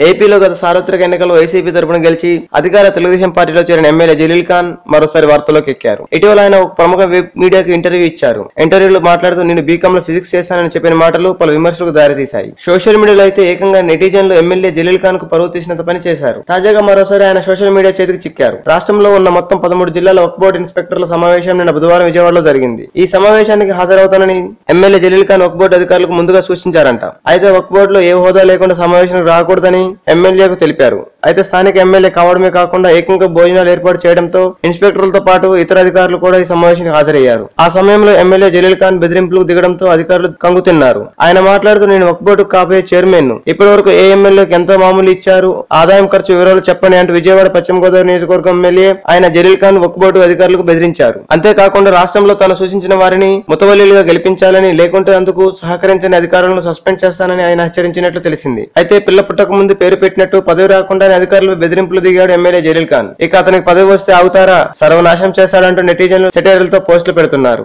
ఏపీలో గత సార్వత్రిక ఎన్నికల్లో వైసీపీ తరపున గెలిచి అధికార తెలుగుదేశం పార్టీలో చేరిన ఎమ్మెల్యే జలీల్ ఖాన్ మరోసారి వార్తల్లోకి ఎక్కారు. ఇటీవల ఆయన ఒక ప్రముఖ వెబ్ మీడియాకు ఇంటర్వ్యూ ఇచ్చారు. ఇంటర్వ్యూలో మాట్లాడుతూ నేను బీకామ్లో ఫిజిక్స్ చేశానని చెప్పిన మాటలు పలు విమర్శలకు దారితీశాయి. సోషల్ మీడియాలో అయితే ఏకంగా నెటిజన్లు ఎమ్మెల్యే జలీల్ ఖాన్కు పరువు తీసినంత పని చేశారు. తాజాగా మరోసారి ఆయన సోషల్ మీడియా చేతికి చిక్కారు. రాష్ట్రంలో ఉన్న మొత్తం పదమూడు జిల్లాల వక్ బోర్డు ఇన్స్పెక్టర్ల సమావేశం నిన్న బుధవారం విజయవాడలో జరిగింది. ఈ సమావేశానికి హాజరవుతానని ఎమ్మెల్యే జలీల్ ఖాన్ వక్ బోర్డు అధికారులకు ముందుగా సూచించారంట. అయితే వక్ బోర్డులో ఏ హోదా లేకుండా సమావేశానికి రాకూడదని ఎమ్మెల్యేకు తెలిపారు. అయితే స్థానిక ఎమ్మెల్యే కావడమే కాకుండా ఏకంగా భోజనాలు ఏర్పాటు చేయడంతో ఇన్స్పెక్టర్లతో పాటు ఇతర అధికారులు కూడా ఈ సమావేశానికి హాజరయ్యారు. ఆ సమయంలో ఎమ్మెల్యే జలీల్ ఖాన్ బెదిరింపులకు దిగడంతో అధికారులు కంగుతిన్నారు ఆయన మాట్లాడుతూ నేను వక్ కాపే చైర్మన్. ఇప్పటి వరకు ఏ ఎమ్మెల్యేకి ఎంత మామూలు ఇచ్చారు? ఆదాయం ఖర్చు వివరాలు చెప్పండి అంటూ విజయవాడ పశ్చిమ గోదావరి నియోజకవర్గం ఎమ్మెల్యే ఆయన జలీల్ ఖాన్ ఒక్కబోటు అధికారులకు బెదిరించారు. అంతేకాకుండా రాష్ట్రంలో తాను సూచించిన వారిని ముతవల్లీలుగా గెలిపించాలని లేకుంటే అందుకు సహకరించని అధికారులను సస్పెండ్ చేస్తానని ఆయన హెచ్చరించినట్లు తెలిసింది. అయితే పిల్ల పుట్టక ముందు పేరు పెట్టినట్టు పదవి రాకుండానే అధికారులు బెదిరింపులు దిగాడు ఎమ్మెల్యే జలీల్ ఖాన్. ఇక అతనికి పదవి వస్తే ఆగుతారా? సర్వనాశనం చేశాడంటూ నెటిజన్లు సెటైర్లతో పోస్టులు పెడుతున్నారు.